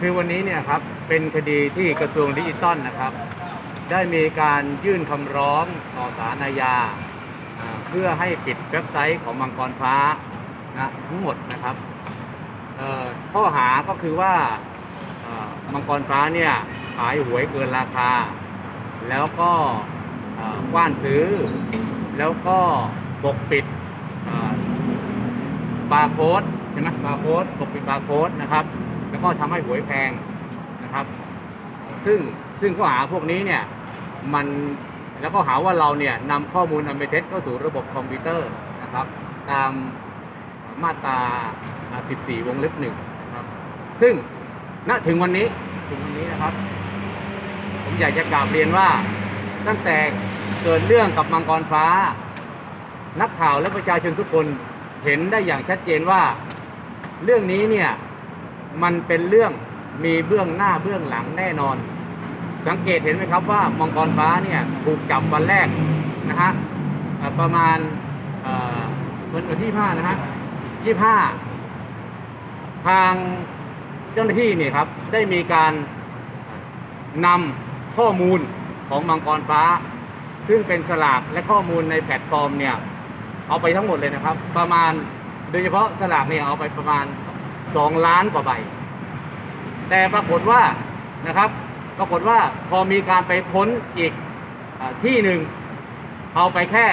คือวันนี้เนี่ยครับเป็นคดีที่กระทรวงดิจิทัลนะครับ ได้มีการยื่นคำร้องต่อศาลอาญาเพื่อให้ปิดเว็บไซต์ของมังกรฟ้านะทั้งหมดนะครับข้อหาก็คือว่ามังกรฟ้าเนี่ยขายหวยเกินราคา แล้วก็กว้านซื้อ แล้วก็ปกปิดบาร์โค้ดใช่ไหมบาร์โค้ดปกปิดบาร์โค้ดนะครับ แล้วก็ทำให้หวยแพงนะครับ ซึ่งซึ่งข้อหาพวกนี้เนี่ยมันแล้วก็หาว่าเราเนี่ยนำข้อมูลอันเป็นเท็จเข้าสู่ระบบคอมพิวเตอร์นะครับ ตามมาตรา 14 วงเล็บหนึ่งนะครับ ซึ่งณถึงวันนี้ถึงวันนี้นะครับ ผมอยากจะกราบเรียนว่าตั้งแต่เกิดเรื่องกับมังกรฟ้า นักข่าวและประชาชนทุกคนเห็นได้อย่างชัดเจนว่า เรื่องนี้เนี่ย มันเป็นเรื่องมีเบื้องหน้าเบื้องหลังแน่นอน สังเกตเห็นไหมครับว่ามังกรฟ้าเนี่ยถูกจับวันแรกนะฮะประมาณวันวันที่ห้านะฮะยี่ห้าทางเจ้าหน้าที่เนี่ยครับได้มีการนำข้อมูลของมังกรฟ้า ซึ่งเป็นสลากและข้อมูลในแพลตฟอร์มเนี่ยเอาไปทั้งหมดเลยนะครับ ประมาณโดยเฉพาะสลากเนี่ยเอาไปประมาณ 2 ล้านกว่าใบ แต่ปรากฏว่านะครับ ปรากฏว่าพอมีการไปค้นอีกอที่หนึ่งเอาไปแค่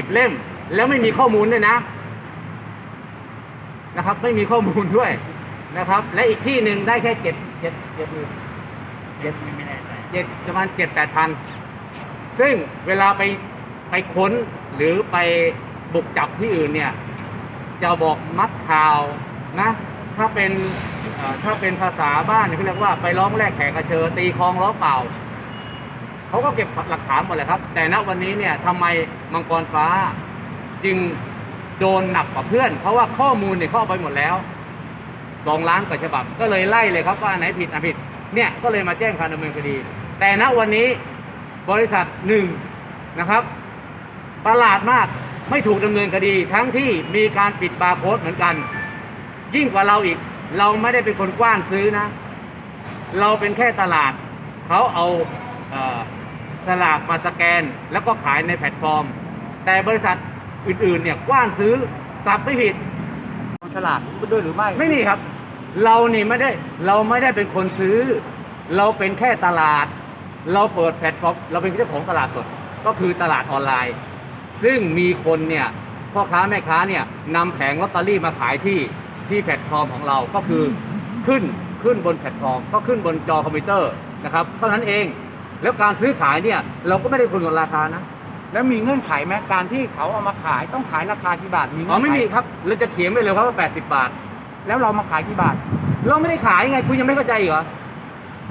20 เล่ม แล้วไม่มีข้อมูลด้วยนะนะครับ ไม่มีข้อมูลด้วยนะครับ และอีกที่หนึ่งได้แค่เจ็ดเจ็ดเจ็ดหมื่นเจ็ดไม่แน่ใจเจ็ดประมาณเจ็ดแปดพันซึ่งเวลาไปไปค้นหรือไปบุกจับที่อื่นเนี่ย จะบอกมัดข่าว นะถ้าเป็นถ้าเป็นภาษาบ้านเขาเรียกว่าไปร้องแลกแขกกระเชอตีคลองล้อเปล่าเขาก็เก็บหลักฐานหมดเลยครับ แต่ณวันนี้เนี่ยทำไมมังกรฟ้าจึงโดนหนักกว่าเพื่อน เพราะว่าข้อมูลเนี่ยเข้าไปหมดแล้วสองล้านกว่าฉบับ ก็เลยไล่เลยครับว่าไหนผิดอันผิดเนี่ยก็เลยมาแจ้งความดำเนินคดี แต่ณวันนี้บริษัทหนึ่งนะครับ ประหลาดมากไม่ถูกดำเนินคดีทั้งที่มีการปิดบาร์โค้ดเหมือนกัน ยิ่งกว่าเราอีก เราไม่ได้เป็นคนกว้านซื้อนะ เราเป็นแค่ตลาด เขาเอาเอ่อสลากมาสแกน แล้วก็ขายในแพลตฟอร์ม แต่บริษัทอื่นๆเนี่ยกว้านซื้อกลับไม่ผิดฉลาดด้วยหรือไม่ไม่มีครับ เรานี่ไม่ได้เราไม่ได้เป็นคนซื้อ เราเป็นแค่ตลาด เราเปิดแพลตฟอร์มเราเป็นเจ้าของตลาดสดก็คือตลาดออนไลน์ ซึ่งมีคนเนี่ยพ่อค้าแม่ค้าเนี่ยนำแผงลอตเตอรี่มาขายที่ ที่แพลตฟอร์มของเราก็คือขึ้นขึ้นบนแพลตฟอร์ม ก็ขึ้นบนจอคอมพิวเตอร์นะครับเท่านั้นเองแล้วการซื้อขายเนี่ยเราก็ไม่ได้คุณกำหนดราคานะแล้วมีเงื่อนไขไหมการที่เขาเอามาขายต้องขายราคากี่บาทมีอ๋เงื่ออนไขไม่มีครับเราจะเขียนไว้เลยครับว่า 80 บาท แล้วเรามาขายกี่บาทเราไม่ได้ขายไงคุณยังไม่เข้าใจอีกเหรอ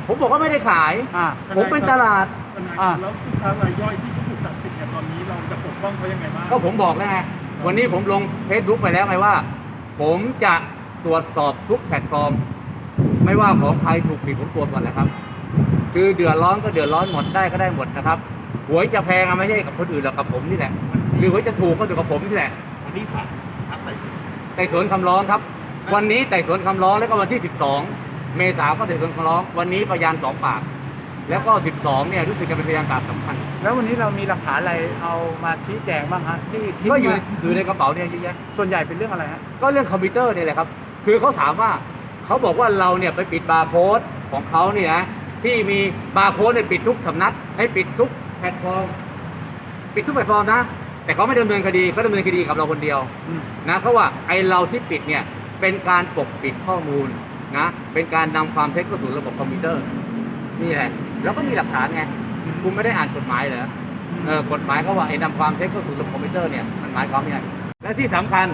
ผมบอกว่าไม่ได้ขาย อ่า ผมเป็นตลาดทนายอ่าแล้วผู้ค้ารายย่อยที่ถูกตัดสิทธิ์เนี่ยตอนนี้เราจะปกป้องเขายังไงบ้าง ก็ผมบอกแล้วไงวันนี้ผมลงเฟซบุ๊กไปแล้วไงว่า ผมจะตรวจสอบทุกแพลตฟอร์ม ไม่ว่าของใครถูกผิดผมตรวจหมดแหละครับ คือเดือดร้อนก็เดือดร้อนหมดได้ก็ได้หมดนะครับหวยจะแพงอะไม่ใช่กับคนอื่นหรอกกับผมนี่แหละหรือหวยจะถูกก็ถูกกับผมนี่แหละวันนี้ศาลนัดไต่สวนไต่สวนคำร้องครับ วันนี้ไต่สวนคำร้องแล้วก็วันที่ 12 เมษาก็ไต่สวนคำร้อง วันนี้พยานสองปาก แล้วก็ 12 เนี่ยรู้สึกจะเป็นพยานปากสำคัญ แล้ววันนี้เรามีหลักฐานอะไรเอามาชี้แจงบ้างฮะที่ที่ก็อยู่ว่าอยู่ในกระเป๋าเนี่ยเยอะแยะ ส่วนใหญ่เป็นเรื่องอะไรฮะก็เรื่องคอมพิวเตอร์นี่แหละครับ คือเขาถามว่าเขาบอกว่าเราเนี่ยไปปิดบาร์โค้ดของเขาเนี่ยนะที่มีบาร์โค้ดเนี่ยปิดทุกสำนัก ให้ปิดทุกแพลตฟอร์มปิดทุกแพลตฟอร์มนะ แต่เขาไม่ดำเนินคดีเขาดำเนินคดีกับเราคนเดียวอืมนะเพราะว่าไอเราที่ปิดเนี่ยเป็นการปกปิดข้อมูลนะเป็นการนำความเท็จเข้าสู่ระบบคอมพิวเตอร์นี่แหละ แล้วก็มีหลักฐานไงคุณไม่ได้อ่านกฎหมายเหรอเออกฎหมายเขาว่าไอ้นำความเท็จเข้าสู่ระบบคอมพิวเตอร์เนี่ยมันหมายความยังไงและที่สำคัญ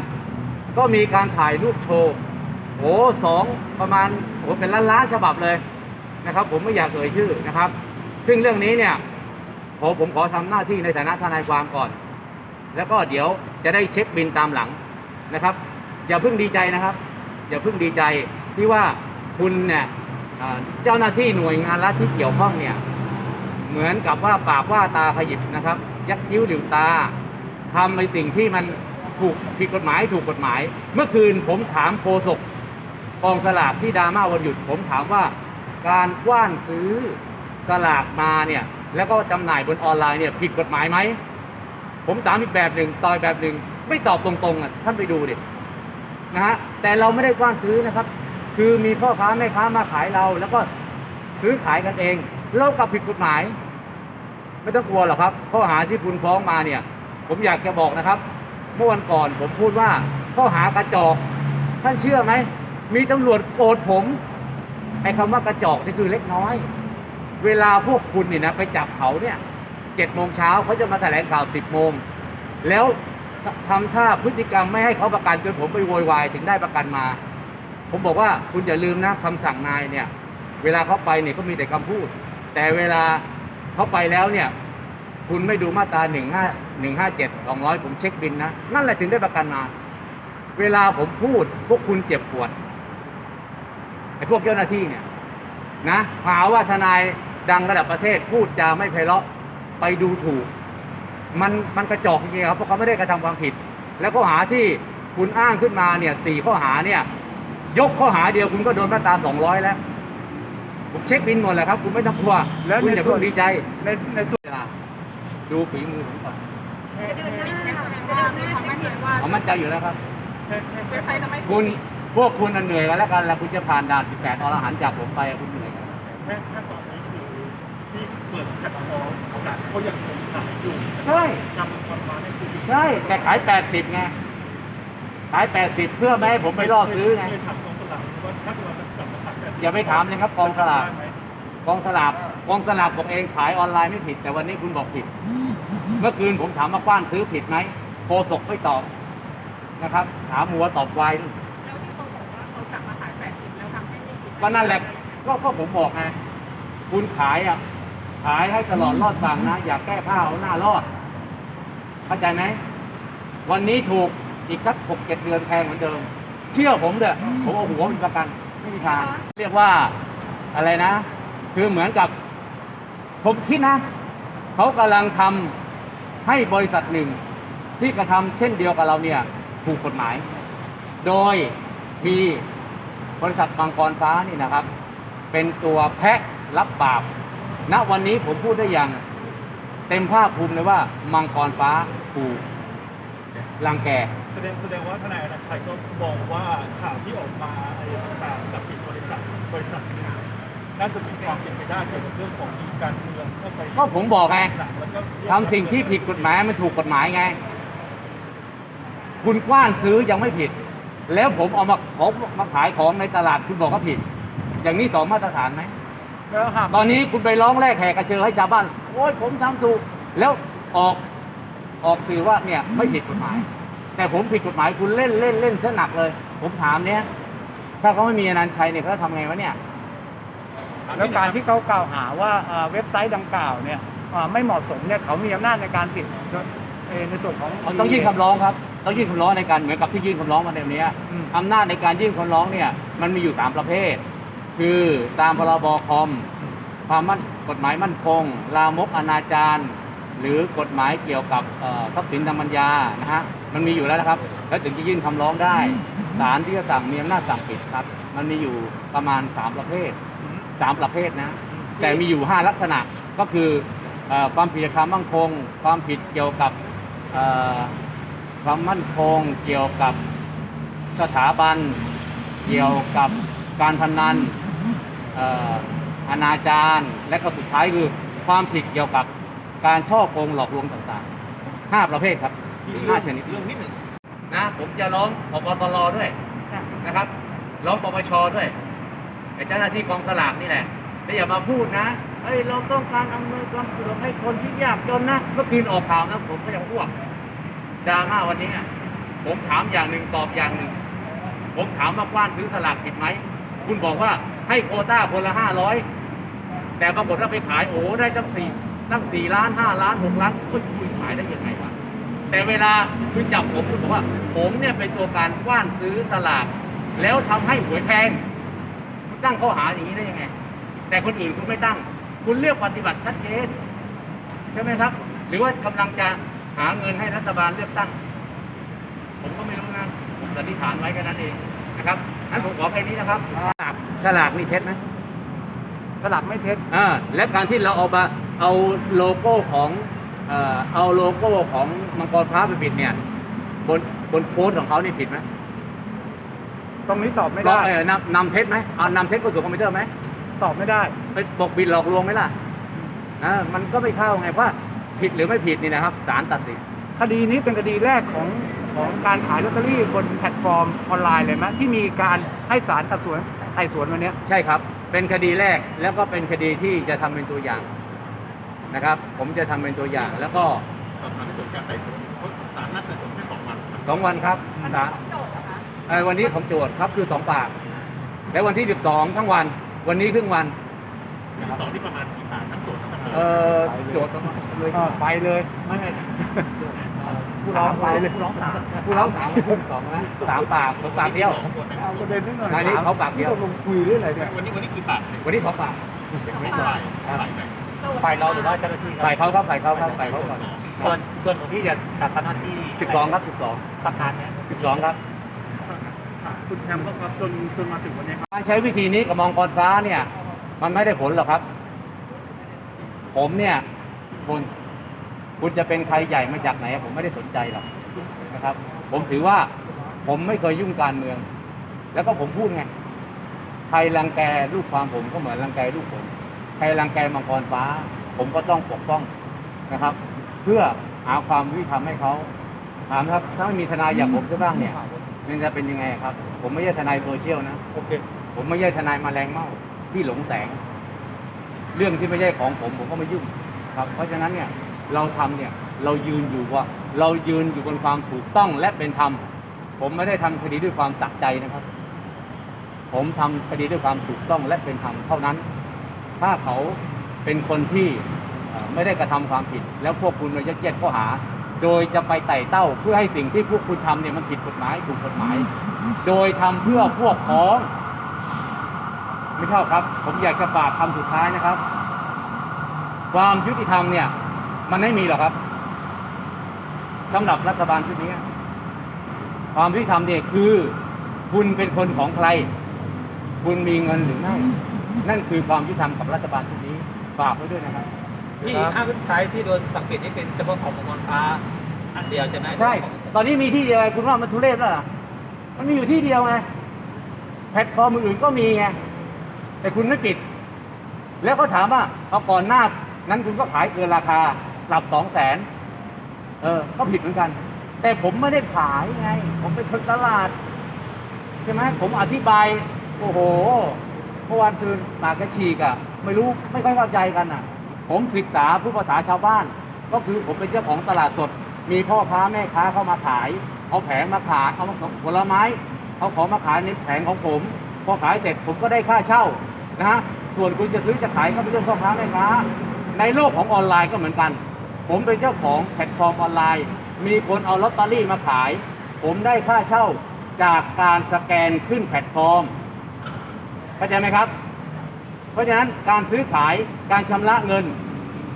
ก็มีการถ่ายรูปโชว์โอ้สองประมาณโอ้เป็นล้านล้านๆฉบับเลยนะครับ ผมไม่อยากเอ่ยชื่อนะครับ ซึ่งเรื่องนี้เนี่ยขอผมขอทำหน้าที่ในฐานะทนายความก่อน แล้วก็เดี๋ยวจะได้เช็คบินตามหลังนะครับ อย่าเพิ่งดีใจนะครับ อย่าเพิ่งดีใจที่ว่าคุณเนี่ย เจ้าหน้าที่หน่วยงานรัฐที่เกี่ยวข้องเนี่ยเหมือนกับว่าปากว่าตาขยิบนะครับ ยักคิ้วหลิวตาทำในสิ่งที่มันถูกผิดกฎหมายถูกกฎหมาย เมื่อคืนผมถามโฆษกกองสลากที่ดราม่าวันหยุด ผมถามว่าการกว้านซื้อสลากมาเนี่ยแล้วก็จำหน่ายบนออนไลน์เนี่ยผิดกฎหมายไหม ผมถามอีกแบบหนึ่งตอบแบบหนึ่ง ไม่ตอบตรงๆอะท่านไปดูดินะฮะแต่เราไม่ได้กว้านซื้อนะครับ คือมีพ่อค้าแม่ค้ามาขายเรา แล้วก็ซื้อขายกันเอง เรากลับผิดกฎหมาย ไม่ต้องกลัวหรอกครับข้อหาที่คุณฟ้องมาเนี่ย ผมอยากจะบอกนะครับ เมื่อวันก่อนผมพูดว่าข้อหากระจอก ท่านเชื่อไหมมีตำรวจโกรธผมไอ้คำว่ากระจอกนี่คือเล็กน้อย เวลาพวกคุณเนี่ยนะไปจับเขาเนี่ยเจ็ดโมงเช้าเขาจะมาแถลงข่าวสิบโมงแล้วทำท่าพฤติกรรมไม่ให้เขาประกันจนผมไปโวยวายถึงได้ประกันมา ผมบอกว่าคุณอย่าลืมนะคำสั่งนายเนี่ย เวลาเขาไปเนี่ยก็มีแต่คำพูด แต่เวลาเขาไปแล้วเนี่ย คุณไม่ดูมาตราหนึ่งห้าหนึ่งห้าเจ็ดสองร้อยผมเช็คบินนะ นั่นแหละถึงได้ประกันมา เวลาผมพูดพวกคุณเจ็บปวดไอ้พวกเจ้าหน้าที่เนี่ยนะหาว่าทนายดังระดับประเทศพูดจาไม่ไพเราะไปดูถูก มันมันกระจอกจริงๆครับเพราะเขาไม่ได้กระทำความผิด แล้วข้อหาที่คุณอ้างขึ้นมาเนี่ยสี่ข้อหาเนี่ย ยกข้อหาเดียวคุณก็โดนมาตราสองร้อยแล้ว ผมเช็คบินหมดแล้วครับ คุณไม่ต้องกลัว แล้วคุณในอย่าส่เพิ่วนงดีใจ ในในส่วนเวลาดูฝีมือผมก่อนจะเดินหน้าจะเดินหน้าเช็คบินว่าผมมั่นใจอยู่แล้วครับเว็บไซต์ทำไมคุณพวกคุณน่ะเหนื่อยกันแล้วกันแล้วคุณจะผ่านด่าน 18อรหันต์จากผมไปคุณเหนื่อยกันแค่แค่ตอนนี้คือที่เปิดแพลตฟอร์มโอกาสเขายังคงขายอยู่ใช่นำคนมาเนี่ยคือใช่แต่ขาย 80ไง ขาย 80 เพื่อไม่ให้ผมไปล่อซื้อไงเคยถามกองสลากว่าถ้าเราจะกลับมาขายแบบนี้อย่าไปถามเลยครับกองสลากได้ไหมกองสลากกองสลากบอกเองขายออนไลน์ไม่ผิด แต่วันนี้คุณบอกผิด เมื่อคืนผมถามมากว้านซื้อผิดไหมโคศกไม่ตอบนะครับถามหัวตอบไวแล้วที่เขาบอกว่าเขากลับมาขายแปดสิบแล้วทำให้ไม่ผิดก็นั่นแหละก็ก็ผมบอกไงคุณขายอะขายให้ตลอดรอดฝั่งนะ อย่าแก้ผ้าเอาหน้ารอด เข้าใจไหมวันนี้ถูก อีกสักหกเจ็ดเดือนแพงเหมือนเดิม เชื่อผมเถอะผมเอาหัวเป็นประกันไม่มีทาง เรียกว่าอะไรนะ คือเหมือนกับ ผมคิดนะ เขากำลังทำให้บริษัทหนึ่ง ที่กระทำเช่นเดียวกับเราเนี่ยถูกกฎหมาย โดยมีบริษัทบางกรฟ้านี่นะครับ เป็นตัวแพะรับบาปณวันนี้ผมพูดได้อย่าง เต็มภาคภูมิเลยว่ามังกรฟ้าถูกรังแก แสดงแสดงว่าทนายอนันต์ชัยก็มองว่าข่าวที่ออกมาอะไรต่างๆกับผิดบริษัทบริษัทหนึงน่าจะมีความเป็นไปได้เกี่ยวกับเรื่องของการเมืองเข้าไปก็ผมบอกไงแล้วก็ทำสิ่งที่ผิดกฎหมายมันถูกกฎหมายไง คุณกว้านซื้อยังไม่ผิด แล้วผมเอามาของมาขายของในตลาดคุณบอกว่าผิด อย่างนี้สองมาตรฐานไหมแล้วหากตอนนี้คุณไปร้องแรกแหกกระเชือให้ชาวบ้านโอ้ยผมทำถูก แล้วออกออกสื่อว่าเนี่ยไม่ผิดกฎหมาย แต่ผมผิดกฎหมายคุณเล่นเล่นเล่นเส้นหนักเลย ผมถามเนี่ยถ้าเขาไม่มีอนันต์ชัยเนี่ยเขาจะทำไงวะเนี่ย แล้วการที่เขากล่าวหาว่าเอ่อเว็บไซต์ดังกล่าวเนี่ยเอ่อไม่เหมาะสมเนี่ยเขามีอำนาจในการปิดเอ่อในส่วนของ ต้องยื่นคำร้องครับต้องยื่นคำร้องในการเหมือนกับที่ยื่นคำร้องมาในวันนี้อืม อำนาจในการยื่นคำร้องเนี่ยมันมีอยู่สามประเภท คือตามพรบคอมความมั่นกฎหมายมั่นคง ลามกอนาจารหรือกฎหมายเกี่ยวกับเอ่อทรัพย์สินทางปัญญานะฮะ มันมีอยู่แล้วนะครับ แล้วถึงจะยื่นคำร้องได้ศาลที่จะสั่งมีอำนาจสั่งปิดครับ มันมีอยู่ประมาณสามประเภทสามประเภทนะ แต่มีอยู่ห้าลักษณะก็คือเออความผิดความมั่นคง ความผิดเกี่ยวกับเอ่อความมั่นคง เกี่ยวกับสถาบัน เกี่ยวกับการพนันเอ่ออนาจารและก็สุดท้ายคือความผิดเกี่ยวกับการช่อโกงหลอกลวงต่างๆห้าประเภทครับ ห้าชนิดเรื่องนิดหนึ่งนะผมจะร้องพบตรด้วยนะครับ ร้องปปชด้วยไอ้เจ้าหน้าที่กองสลากนี่แหละแล้วอย่ามาพูดนะเอ้ยเราต้องการอำนวยความสะดวกให้คนที่ยากจนนะเมื่อคืนออกข่าวนะผมก็ยังอ้วกดราม่าวันนี้อะผมถามอย่างหนึ่งตอบอย่างหนึ่ง ผมถามว่ากว้านซื้อสลากผิดไหม คุณบอกว่าให้โควต้าคนละห้าร้อยแต่ปรากฏว่าไปขายโอ้ได้ตั้งสี่ตั้งสี่ล้านห้าล้านหกล้านคุณคุณขายได้ยังไงวะ แต่เวลาคุณจับผมคุณบอกว่า ผมเนี่ยเป็นตัวการกว้านซื้อสลากแล้วทำให้หวยแพงคุณตั้งข้อหาอย่างนี้ได้ยังไง แต่คนอื่นคุณไม่ตั้ง คุณเลือกปฏิบัติชัดเจนใช่ไหมครับ หรือว่ากำลังจะหาเงินให้รัฐบาลเลือกตั้ง ผมก็ไม่รู้นะผมสันนิษฐานไว้แค่นั้นเองนะครับงั้นผมขอแค่นี้นะครับฉลากฉลากนี่เท็จไหมสลักไม่เท็จอ่าและการที่เราเอามาเอาโลโก้ของ เอ่อเอาโลโก้ของมังกรฟ้าไปปิดเนี่ยบนบนโค้ดของเขานี่ผิดไหมตรงนี้ตอบไม่ลองได้เออนำนำเท็จไหมเอานำเท็จเข้าสู่คอมพิวเตอร์ไหมตอบไม่ได้ไปปกปิดหลอกลวงไหมล่ะอ่ามันก็ไม่เข้าไงเพราะว่าผิดหรือไม่ผิดนี่นะครับศาลตัดสินคดีนี้เป็นคดีแรกของของการขายลอตเตอรี่บนแพลตฟอร์มออนไลน์เลยไหมที่มีการให้ศาลตัดสวนไต่สวนวันเนี้ยใช่ครับ เป็นคดีแรกแล้วก็เป็นคดีที่จะทำเป็นตัวอย่าง นะครับ ผมจะทำเป็นตัวอย่างแล้วก็สอบถามในส่วนการไต่สวนเพราะศาลนัดไต่สวนแค่สองวันสองวันครับศาลโจทย์เหรอคะเอ่อวันนี้ของโจทย์ครับคือสองปาก แล้ววันที่สิบสองทั้งวัน วันนี้ครึ่งวันสองที่ประมาณกี่ปากทั้งโจทย์ทั้งจำเลยเอ่อโจทย์ประมาณเลยเออไปเลยไม่ไม่ผู้ร้องไปเลยผู้ร้องสามผู้ร้องสามครึ่งสองนะสามปากผมปากเดียวสองคนนะเอาประเด็นนิดหน่อยอันนี้เขาปากเดียวลงคุยเรื่องอะไรเนี่ยวันนี้วันนี้คือปากไหนวันนี้สองปากไม่ฝ่าย ฝ่ายไหนโจทย์ฝ่ายเราหรือว่าเจ้าหน้าที่ครัฝ่ายเขาครับฝ่ายเขาครับฝ่ายเขาก่อนส่วนส่วนของที่จะจัดทำหน้าที่สิบสองครับสิบสองสักครั้งเนี่ยสิบสองครับคุณแฮมก็ครับจนจนมาถึงวันนี้ครับการใช้วิธีนี้กับมองกรฟ้าเนี่ย มันไม่ได้ผลหรอกครับ ผมเนี่ยคุณคุณจะเป็นใครใหญ่มาจากไหน ผมไม่ได้สนใจหรอกนะครับ ผมถือว่าผมไม่เคยยุ่งการเมือง แล้วก็ผมพูดไงใครรังแกลูกความผมก็เหมือนรังแกลูกผมใค รรังแกมังกรฟ้า ผมก็ต้องปกป้องนะครับ เพื่อหาความยุติธรรมให้เขาถามครับถ้าไม่มีทนายอย่างผมจะบ้างเนี่ยมันจะเป็นยังไงครับ ผมไม่ใช่ทนายโซเชียลนะโอเคผมไม่ใช่ทนายแมาแรงเม่าที่หลงแสง เรื่องที่ไม่ใช่ของผมผมก็ไม่ยุ่งครับ เพราะฉะนั้นเนี่ยเราทำเนี่ยเรายืนอยู่ว่า เรายืนอยู่บนความถูกต้องและเป็นธรรมผมไม่ได้ทำคดีด้วยความสักใจนะครับ ผมทำคดีด้วยความถูกต้องและเป็นธรรมเท่านั้น ถ้าเขาเป็นคนที่ไม่ได้กระทำความผิด แล้วพวกคุณมายัดเยียดข้อหา โดยจะไปไต่เต้าเพื่อให้สิ่งที่พวกคุณทำเนี่ยมันผิดกฎหมายถูกกฎหมาย โดยทำเพื่อพวกพ้องไม่ชอบครับ ผมอยากจะฝากคำสุดท้ายนะครับ ความยุติธรรมเนี่ย มันไม่มีหรอกครับสำหรับรัฐบาลชุดนี้ ความยุติธรรมเนี่ยคือ คุณเป็นคนของใคร คุณมีเงินหรือไม่ นั่นคือความยุติธรรมกับรัฐบาลชุดนี้ฝากไว้ด้วยนะครับที่ห้าเว็บไซต์ที่โดนสั่งปิดนี่เป็นเฉพาะของมังกรฟ้าอันเดียวใช่ไหมใช่ ตอนนี้มีที่เดียวไงคุณว่ามันทุเรศแล้วเหรอมันมีอยู่ที่เดียวไงแพลตฟอร์มอื่นๆก็มีไงแต่คุณไม่ปิด แล้วก็ถามว่าเอาก่อนหน้า นั้นคุณก็ขายเกินราคาปรับสองแสนเออ ก็ผิดเหมือนกัน แต่ผมไม่ได้ขายไง ผมเป็นคนตลาดใช่ไหมผมอธิบาย โอ้โห เมื่อวานคืนปากกระฉีกอะไม่รู้ไม่ค่อยเข้าใจกันอะผมศึกษาผู้ภาษาชาวบ้าน ก็คือผมเป็นเจ้าของตลาดสด มีพ่อค้าแม่ค้าเข้ามาขายเอาแผงมาขายเอาผลไม้เอาของมาขายในแผงของผมพอขายเสร็จผมก็ได้ค่าเช่านะฮะส่วนคุณจะซื้อจะขายก็เป็นเรื่องพ่อค้าแม่ค้า ในโลกของออนไลน์ก็เหมือนกัน ผมเป็นเจ้าของแพลตฟอร์มออนไลน์ มีคนเอาลอตเตอรี่มาขาย ผมได้ค่าเช่าจากการสแกนขึ้นแพลตฟอร์ม เข้าใจไหมครับ เพราะฉะนั้นการซื้อขายการชำระเงิน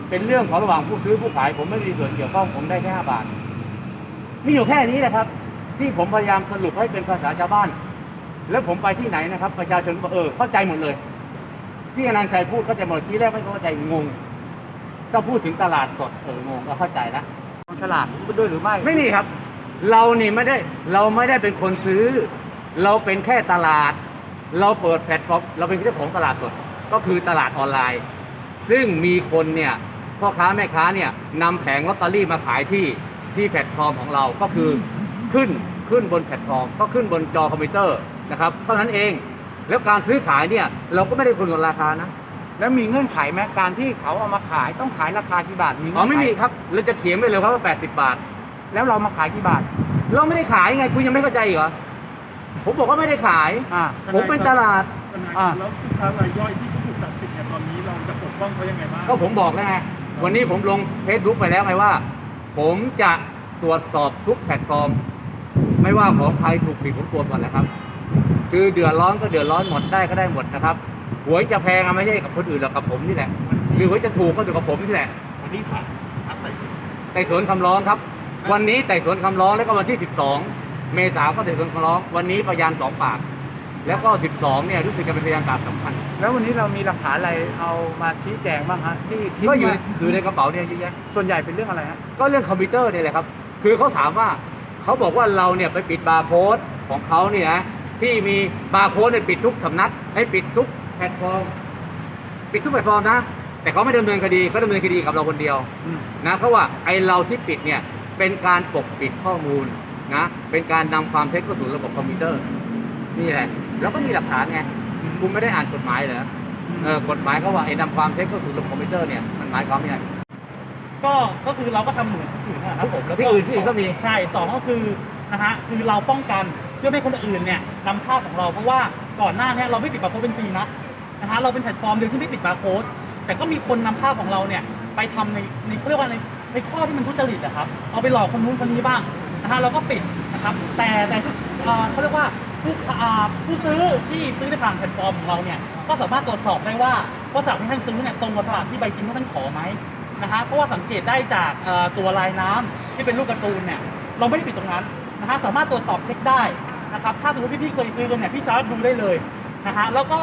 เป็นเรื่องของระหว่างผู้ซื้อผู้ขาย ผมไม่มีส่วนเกี่ยวข้องผมได้แค่ห้าบาทมีอยู่แค่นี้แหละครับ ที่ผมพยายามสรุปให้เป็นภาษาชาวบ้าน แล้วผมไปที่ไหนนะครับ ประชาชนบอกเออเข้าใจหมดเลย ที่อนันต์ชัยพูดเข้าใจหมดทีแรกไม่เข้าใจงงก็พูดถึงตลาดสดเอองงก็เข้าใจนะฉลาดด้วยหรือไม่ไม่มีครับ เรานี่ไม่ได้เราไม่ได้เป็นคนซื้อ เราเป็นแค่ตลาด เราเปิดแพลตฟอร์มเราเป็นเจ้าของตลาดสดก็คือตลาดออนไลน์ ซึ่งมีคนเนี่ยพ่อค้าแม่ค้าเนี่ยนำแผงลอตเตอรี่มาขายที่ที่แพลตฟอร์มของเราก็คือขึ้นขึ้นบนแพลตฟอร์ม ก็ขึ้นบนจอคอมพิวเตอร์นะครับเท่านั้นเองแล้วการซื้อขายเนี่ยเราก็ไม่ได้คนกำหนดราคานะแล้วมีเงื่อนไขไหมการที่เขาเอามาขายต้องขายราคากี่บาทมีอ๋อเงื่อนไม่ไขมีครับเราจะเขียนไปเลยครับว่า80 บาท แล้วเรามาขายกี่บาท เราไม่ได้ขายไงคุณยังไม่เข้าใจอีกเหรอ ผมบอกว่าไม่ได้ขาย อ่า ผมเป็นตลาดทนายอ่า แล้วผู้ค้ารายย่อยที่ถูกตัดสินเนี่ยตอนนี้เราจะปกป้องเขายังไงบ้างก็ผมบอกแล้วไงวันนี้ผมลงเฟซบุ๊กไปแล้วไงว่า ผมจะตรวจสอบทุกแพลตฟอร์ม ไม่ว่าของใครถูกผิดผมตรวจหมดแล้วครับ คือเดือดร้อนก็เดือดร้อนหมดได้ก็ได้หมดนะครับหวยจะแพงอะไม่ใช่กับคนอื่นหรอกกับผมนี่แหละหรือหวยจะถูกก็อยู่กับผมนี่แหละวันนี้ศาลนัดไต่สวนไต่สวนคำร้องครับ วันนี้ไต่สวนคำร้องแล้วก็วันที่ 12 เมษาก็ไต่สวนคำร้อง วันนี้พยานสองปาก แล้วก็ 12 เนี่ยรู้สึกจะเป็นพยานปากสำคัญ แล้ววันนี้เรามีหลักฐานอะไรเอามาชี้แจงบ้างฮะที่ที่ก็อยู่มาอยู่ในกระเป๋าเนี่ยเยอะแยะส่วนใหญ่เป็นเรื่องอะไรฮะก็เรื่องคอมพิวเตอร์เนี่ยแหละครับ คือเขาถามว่าเขาบอกว่าเราเนี่ยไปปิดบาร์โค้ดของเขาเนี่ยนะที่มีบาร์โค้ดเนี่ยปิดทุกสำนักให้ปิดทุกแพลตฟอร์มปิดทุกแพลตฟอร์มนะ แต่เขาไม่ดำเนินคดีเขาดำเนินคดีกับเราคนเดียว อืมนะเพราะว่าไอเราที่ปิดเนี่ยเป็นการปกปิดข้อมูล นะเป็นการนำความเท็จเข้าสู่ระบบคอมพิวเตอร์นี่แหละแล้วก็มีหลักฐานไงคุณไม่ได้อ่านกฎหมายเหรอเออกฎหมายเขาว่าไอ้นำความเท็จเข้าสู่ระบบคอมพิวเตอร์เนี่ยมันหมายความว่าไงก็ก็คือเราก็ทำเหมือนที่อื่นนะครับผมแล้วที่อื่นที่อื่นก็มีใช่สองก็คือนะฮะคือเราป้องกันเพื่อไม่ให้คนอื่นเนี่ยนำภาพของเราเพราะว่าก่อนหน้าเนี้เราไม่ปิดบาร์โค้ดเป็นปีนะนะฮะเราเป็นแพลตฟอร์มเดียวที่ไม่ปิดบาร์โค้ดแต่ก็มีคนนำภาพของเราเนี่ยไปทำในในเขาเรียกว่าในในข้อที่มันทุจริตอะครับเอาไปหลอกคนนู้นคนนี้บ้าง นะฮะเราก็ปิดนะครับแต่แต่ที่เขาเรียกว่าผู้ค้าผู้ซื้อที่ซื้อในผ่านแพลตฟอร์มของเราเนี่ยก็สามารถตรวจสอบได้ว่าว่าสลากที่ท่านซื้อเนี่ยตรงกับสลากที่ใบจริงที่ท่านขอไหมนะฮะเพราะว่าสังเกตได้จากตัวลายน้ำที่เป็นรูปการ์ตูนเนี่ยเราไม่ได้ปิดตรงนั้นนะฮะสามารถตรวจสอบเช็คได้นะครับถ้าสมมติพี่ๆเคยซื้อกันเนี่ยพี่สามารถดูได้เลยนะฮะแล้วก็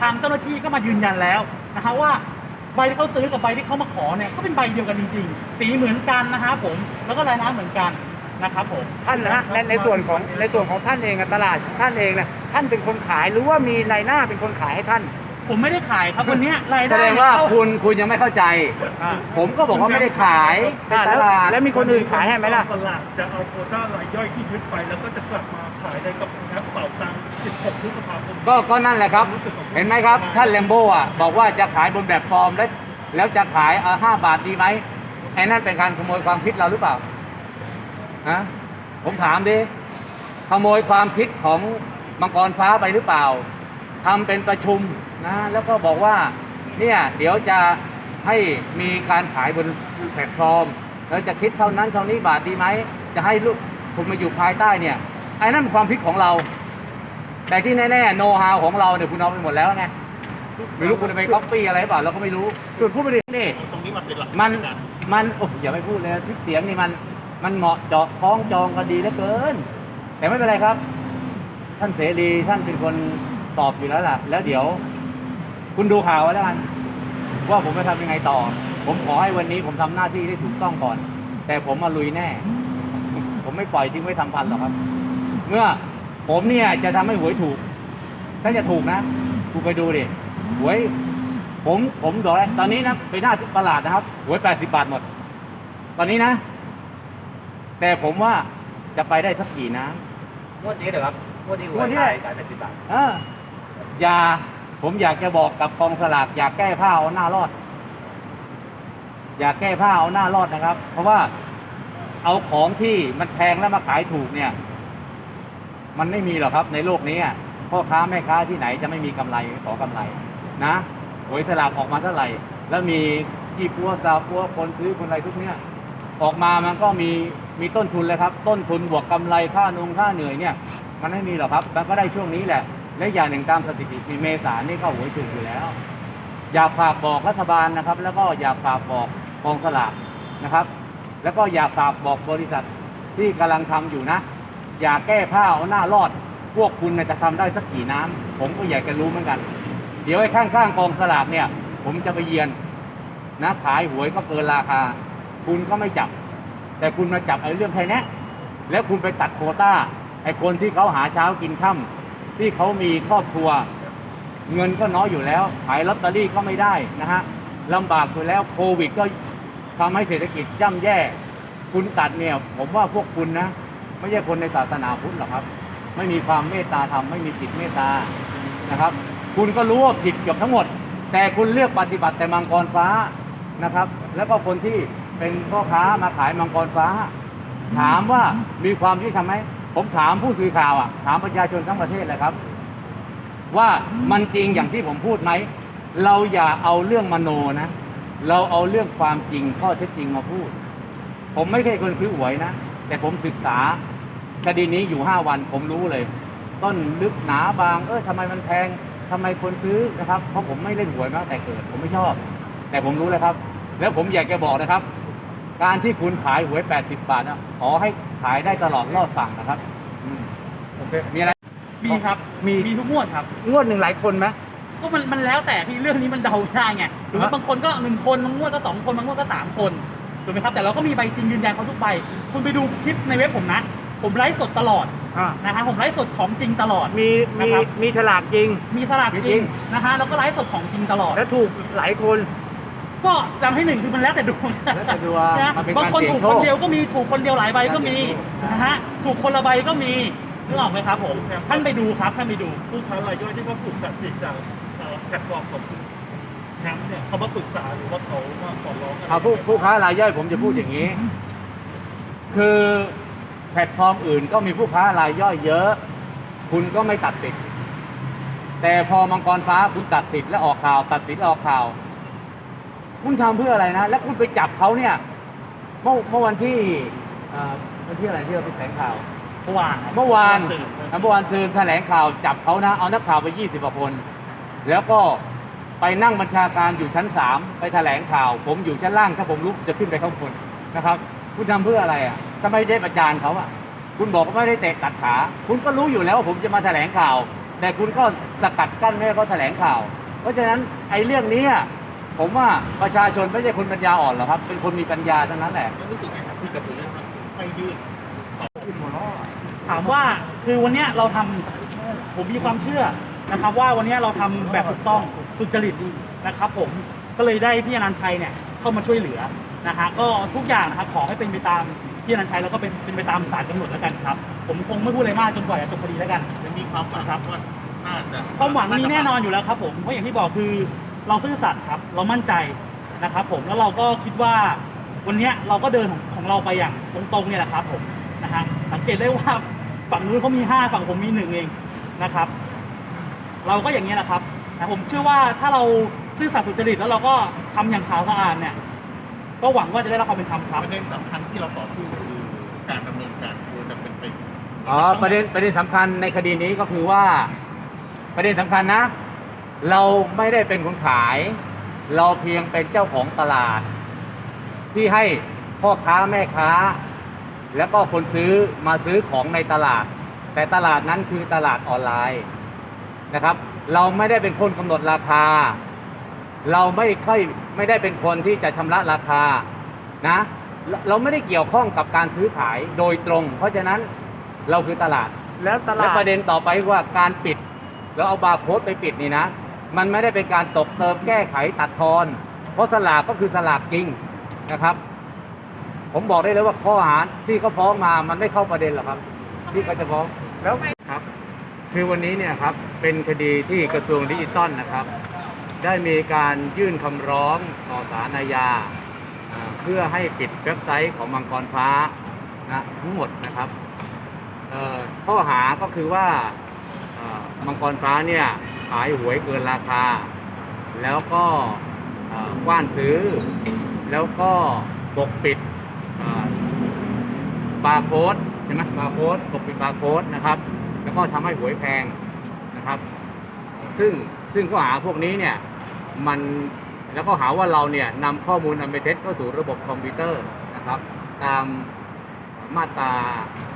ทางเจ้าหน้าที่ก็มายืนยันแล้วนะฮะว่าใบที่เขาซื้อกับใบที่เขามาขอเนี่ยก็เป็นใบเดียวกันจริงๆ สีเหมือนกันนะฮะผมแล้วก็ลายน้ำเหมือนกัน นะครับผมท่านนะฮะในในส่วนของในส่วนของท่านเองอะตลาดของท่านเองนะท่านเป็นคนขายหรือว่ามีนายหน้าเป็นคนขายให้ท่าน ผมไม่ได้ขายครับวันเนี้ยรายแสได้ดงว่าเข้คุณคุณยังไม่เข้าใจ อ่าผมก็บอกว่าไม่ได้ขายเป็นอ่าตแล้วลาดแล้วมีคนอื่นขายให้ไหมล่ะ สลากจะเอาโควต้ารายย่อยที่ยึดไป แล้วก็จะกลับมาขายในกระเป๋าตังค์16พฤษภาคมก็ก็นั่นแหละครับ เห็นไหมครับ ท่านแลมโบ้อะบอกว่าจะขายบนแบบฟอร์มแล้วแล้วจะขายเอาห้าบาทดีไหมไอ้นั่นเป็นการขโมยความคิดเราหรือเปล่า ฮะผมถามดิขโมยความคิดของมังกรฟ้าไปหรือเปล่าทำเป็นประชุมนะแล้วก็บอกว่าเนี่ยเดี๋ยวจะให้มีการขายบนแพลตฟอร์มแล้วจะคิดเท่านั้นเท่านี้บาทดีไหมจะให้ลูกคุณมาอยู่ภายใต้เนี่ยไอ้นั่นเป็นความคิดของเรา แต่ที่แน่ๆโน้ตฮาวของเราเนี่ยคุณเอาไปหมดแล้วไงไม่รู้คุณจะไปก๊อปปี้อะไรเปล่าเราก็ไม่รู้ส่วนผู้บรินี่ตรงนี้มันเป็นหลักมันมันโอ้ยอย่าไปพูดเลยที่เสียงนี่มัน มันเหมาะเจาะคล้องจองกันดีเหลือเกิน แต่ไม่เป็นไรครับ ท่านเสรีท่านเป็นคนสอบอยู่แล้วล่ะ แล้วเดี๋ยว คุณดูข่าวแล้วกันว่าผมจะทำยังไงต่อ ผมขอให้วันนี้ผมทำหน้าที่ได้ถูกต้องก่อน แต่ผมมาลุยแน่ ผมไม่ปล่อยทิ้งไว้ทำพันหรอกครับ เมื่อผมเนี่ยจะทำให้หวยถูก ถ้าจะถูกนะกูไปดูดิหวย ผมผมบอกเลยตอนนี้นะไปหน้าตลาดนะครับหวยแปดสิบาทหมด ตอนนี้นะ แต่ผมว่าจะไปได้สักกี่น้งวดนี้เหรอครับงวดนี้หงววยดนี้ขายขายแปดสิบบาทำเอออย่าผมอยากจะบอกกับกองสลากอยากแก้ผ้าเอาหน้ารอด อยากแก้ผ้าเอาหน้ารอดนะครับ เพราะว่าเอาของที่มันแพงแล้วมาขายถูกเนี่ย มันไม่มีหรอกครับในโลกนี้อะพ่อค้าแม่ค้าที่ไหนจะไม่มีกำไรขอกำไร นะหวยสลากออกมาเท่าไหร่ แล้วมีที่ปัวซาปัวคนซื้อคนอะไรทุกเนี้ย ออกมามันก็มีมีต้นทุนเลยครับ ต้นทุนบวกกำไรค่านงค่าเหนื่อยเนี่ย มันไม่มีหรอกครับมันก็ได้ช่วงนี้แหละ และอย่างหนึ่งตามสถิติปีเมษานี่ก็หวยถูกอยู่แล้ว อยากฝากบอกรัฐบาลนะครับ แล้วก็อยากฝากบอกกองสลากนะครับ แล้วก็อยากฝากบอกบริษัทที่กำลังทำอยู่นะ อย่าแก้ผ้าเอาหน้ารอด พวกคุณจะทำได้สักกี่น้ำผมก็อยากจะรู้เหมือนกัน เดี๋ยวไอ้ข้างๆกองสลากเนี่ย ผมจะไปเยือนนะขายหวยก็เกินราคา คุณก็ไม่จับ แต่คุณมาจับไอ้เรื่องแค่นี้แล้วคุณไปตัดโคต้าไอ้คนที่เขาหาเช้ากินค่ำที่เขามีครอบครัว เงินก็น้อยอยู่แล้วขายลอตเตอรี่ก็ไม่ได้นะฮะลำบากอยู่แล้วโควิดก็ทำให้เศรษฐกิจย่ำแย่ คุณตัดเนี่ย ผมว่าพวกคุณนะ ไม่ใช่คนในศาสนาพุทธหรอกครับ ไม่มีความเมตตาธรรมไม่มีจิตเมตตานะครับ คุณก็รู้ว่าผิดเกือบทั้งหมด แต่คุณเลือกปฏิบัติแต่มังกรฟ้านะครับ แล้วก็คนที่ เป็นพ่อค้ามาขายมังกรฟ้า ถามว่ามีความยุติธรรมไหมผมถามผู้สื่อข่าวอะถามประชาชนทั้งประเทศเลยครับ ว่ามันจริงอย่างที่ผมพูดไหมเราอย่าเอาเรื่องมโนนะ เราเอาเรื่องความจริงข้อเท็จจริงมาพูด ผมไม่ใช่คนซื้อหวยนะ แต่ผมศึกษาคดีนี้อยู่ห้าวันผมรู้เลย ต้นลึกหนาบาง เออทำไมมันแพงทำไมคนซื้อนะครับ เพราะผมไม่เล่นหวยมาตั้งแต่เกิด ผมไม่ชอบ แต่ผมรู้เลยครับ แล้วผมอยากจะบอกนะครับ การที่คุณขายหวย 80 บาทนะขอให้ขายได้ตลอดรอดฝั่งนะครับอืมโอเคมีอะไร มีครับมี มีทุกงวดครับ งวดหนึ่งหลายคนไหมก็มันมันแล้วแต่พี่เรื่องนี้มันเดาไม่ได้ไงหรือว่าบางคนก็หนึ่งคนบางงวดก็สองคนบางงวดก็สามคนถูกไหมครับ แต่เราก็มีใบจริงยืนยันเขาทุกใบ คุณไปดูคลิปในเว็บผมนะ ผมไลฟ์สดตลอดอ่านะฮะผมไลฟ์สดของจริงตลอด มีนะมีครับ มีฉลากจริง มีสลากจจริริงงนะฮะแล้วก็ไลฟ์สดของจริงตลอด แล้วถูกหลายคน ก็จำให้หนึ่งคือมันแล้วแต่ดวงแล้วแต่ดวงนะมันเป็นบางคนการเสี่ยงถูกโชคนคเดียวก็มีถูกคนเดียวหลายใบก็มีการเสี่ยงโชคนะฮะถูกคนละใบก็มีนึกออกไหมครับผมท่านไปดูครับท่านไปดูผู้ค้ารายย่อยที่ว่าถูกตัดสิทธิ์จากเอ่อแพลตฟอร์มของคุณแฮมเนี่ยเขามาปรึกษาหรือว่าเขามาขอร้องอะไรเอาผู้ผู้ค้ารายย่อยผมจะพูดอย่างนี้ คือแพลตฟอร์มอื่นก็มีผู้ค้ารายย่อยเยอะ คุณก็ไม่ตัดสิทธิ์แต่พอมังกรฟ้าคุณตัดสิทธิ์และออกข่าว ตัดสิทธิ์และออกข่าว คุณทำเพื่ออะไรนะ แล้วคุณไปจับเขาเนี่ย เมื่อเมื่อวันที่เอ่อวันที่อะไรที่เราไปแถลงข่าว เมื่อวานครับเมื่อวานสื่อเมื่อวานซืนแถลงข่าวจับเขานะ เอานักข่าวไป20กว่าคน แล้วก็ไปนั่งบัญชาการอยู่ชั้น3ไปแถลงข่าว ผมอยู่ชั้นล่างถ้าผมลุกจะขึ้นไปข้างบนนะครับ คุณทำเพื่ออะไรอะทำไมได้ประจานเขาอะ คุณบอกว่าไม่ได้เตะตัดขา คุณก็รู้อยู่แล้วว่าผมจะมาแถลงข่าว แต่คุณก็สกัดกั้นไม่ให้เขาแถลงข่าว เพราะฉะนั้นไอ้เรื่องนี้อะ ผมว่าประชาชนไม่ใช่คนปัญญาอ่อนหรอกครับ เป็นคนมีปัญญาทั้งนั้นแหละ แล้วรู้สึกไงครับที่กระทรวงยุติธรรมไม่ยื่นถามว่าคือวันเนี้ยเราทำผมมีความเชื่อนะครับ ว่าวันเนี้ยเราทำแบบถูกต้องสุจริตนะครับผมก็เลยได้พี่อนันต์ชัยเนี่ยเข้ามาช่วยเหลือนะฮะก็ทุกอย่างนะครับขอให้เป็นไปตามพี่อนันต์ชัยแล้วก็เป็นเป็นไปตามศาลกำหนดแล้วกันครับ ผมคงไม่พูดอะไรมากจนกว่าจะจบคดีแล้วกัน ยังมีความหวังครับว่าน่าจะ ความหวังมีแน่นอนอยู่แล้วครับผมเพราะอย่างที่บอกคือ เราซื่อสัตย์ครับเรามั่นใจนะครับผมแล้วเราก็คิดว่าวันเนี้ยเราก็เดินของของเราไปอย่างตรงๆเนี่ยแหละครับผมนะฮะสังเกตได้ว่าฝั่งนู้นเขามีห้าฝั่งผมมีหนึ่งเองนะครับ เราก็อย่างนี้ยแหละครับนะผมเชื่อว่าถ้าเราซื่อสัตย์สุจริตแล้วเราก็ทำอย่างขาวสะอาดเนี่ยก็หวังว่าจะได้รับความเป็นธรรมครับประเด็นสำคัญที่เราต่อสู้คือการดำเนินการควรจะเป็นไปอ๋อประเด็นประเด็นสำคัญในคดีนี้ก็คือว่าประเด็นสำคัญนะ เราไม่ได้เป็นคนขาย เราเพียงเป็นเจ้าของตลาด ที่ให้พ่อค้าแม่ค้า แล้วก็คนซื้อมาซื้อของในตลาด แต่ตลาดนั้นคือตลาดออนไลน์นะครับ เราไม่ได้เป็นคนกำหนดราคา เราไม่ค่อยไม่ได้เป็นคนที่จะชำระราคานะเราเราไม่ได้เกี่ยวข้องกับการซื้อขายโดยตรง เพราะฉะนั้นเราคือตลาดแล้วตและลาดประเด็นต่อไปว่าการปิด แล้วเอาบาร์โค้ดไปปิดนี่นะ มันไม่ได้เป็นการตกเติมแก้ไขตัดทอน เพราะสลากก็คือสลากจริงนะครับ ผมบอกได้เลยว่าข้อหาที่เขาฟ้องมามันไม่เข้าประเด็นหรอกครับ ที่เขาจะฟ้องแล้วครับ คือวันนี้เนี่ยครับเป็นคดีที่กระทรวงดิจิตอลนะครับ ได้มีการยื่นคำร้องต่อศาลอาญาเพื่อให้ปิดเว็บไซต์ของมังกรฟ้านะทั้งหมดนะครับข้อหาก็คือว่า มังกรฟ้าเนี่ยขายหวยเกินราคา แล้วก็กว้านซื้อ แล้วก็ปกปิดบาร์โค้ดใช่ไหมบาร์โค้ดปกปิดบาร์โค้ดนะครับ แล้วก็ทำให้หวยแพงนะครับ ซึ่งซึ่งข้อหาพวกนี้เนี่ยมันแล้วก็หาว่าเราเนี่ยนำข้อมูลอันเป็นเท็จเข้าสู่ระบบคอมพิวเตอร์นะครับ ตามมาตรา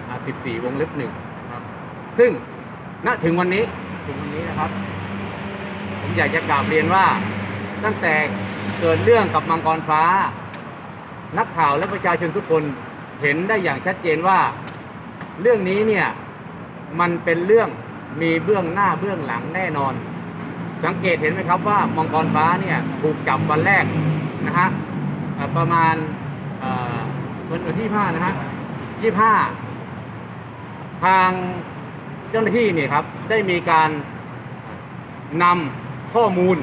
อ่า14 วงเล็บหนึ่งนะครับ ซึ่ง ณถึงวันนี้ถึงวันนี้นะครับ ผมอยากจะกราบเรียนว่า ตั้งแต่เกิดเรื่องกับมังกรฟ้า นักข่าวและประชาชนทุกคนเห็นได้อย่างชัดเจนว่า เรื่องนี้เนี่ยมันเป็นเรื่องมีเบื้องหน้าเบื้องหลังแน่นอน สังเกตเห็นไหมครับว่ามังกรฟ้าเนี่ยถูกจับวันแรกนะฮะประมาณวันวันที่ห้านะฮะยี่ห้าทาง เจ้าหน้าที่เนี่ยครับได้มีการนำข้อมูล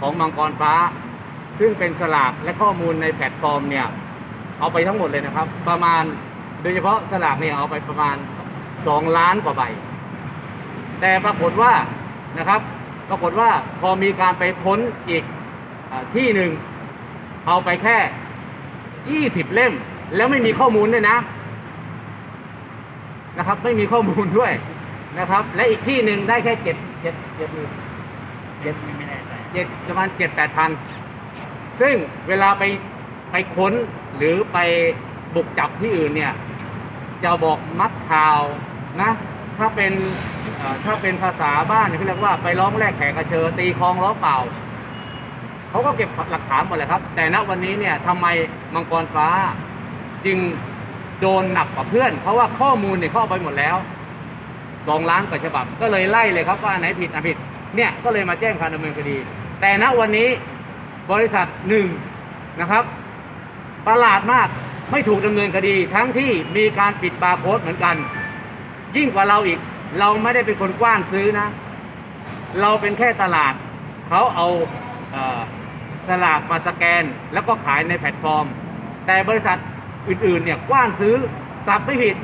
ของมังกรฟ้า ซึ่งเป็นสลากและข้อมูลในแพลตฟอร์มเนี่ยเอาไปทั้งหมดเลยนะครับ ประมาณโดยเฉพาะสลากเนี่ยเอาไปประมาณ 2 ล้านกว่าใบ แต่ปรากฏว่านะครับ ปรากฏว่าพอมีการไปค้นอีกอที่หนึ่งเอาไปแค่ 20 เล่ม แล้วไม่มีข้อมูลด้วยนะนะครับ ไม่มีข้อมูลด้วย นะครับ และอีกที่หนึ่งได้แค่เจ็ดเจ็ดเจ็ดหมื่นเจ็ดไม่แน่ใจเจ็ดประมาณเจ็ดแปดพันซึ่งเวลาไปไปค้นหรือไปบุกจับที่อื่นเนี่ย จะบอกมัดข่าวนะ ถ้าเป็นเอ่อถ้าเป็นภาษาบ้านเนี่ยเขาเรียกว่าไปร้องแลกแขกกระเชอตีคลองล้อเปล่าเขาก็เก็บหลักฐานหมดเลยครับ แต่ณวันนี้เนี่ยทำไมมังกรฟ้าจึงโดนหนักกว่าเพื่อน เพราะว่าข้อมูลเนี่ยเขาเอาไปหมดแล้ว สองล้านกว่าฉบับ ก็เลยไล่เลยครับว่าอันไหนผิดอันผิด เนี่ยก็เลยมาแจ้งความดำเนินคดี แต่ณวันนี้บริษัทหนึ่งนะครับ ประหลาดมากไม่ถูกดำเนินคดี ทั้งที่มีการปิดบาร์โค้ดเหมือนกัน ยิ่งกว่าเราอีก เราไม่ได้เป็นคนกว้านซื้อนะ เราเป็นแค่ตลาด เขาเอาเอ่อสลากมาสแกน แล้วก็ขายในแพลตฟอร์ม แต่บริษัทอื่นๆเนี่ยกว้านซื้อกลับไม่ผิด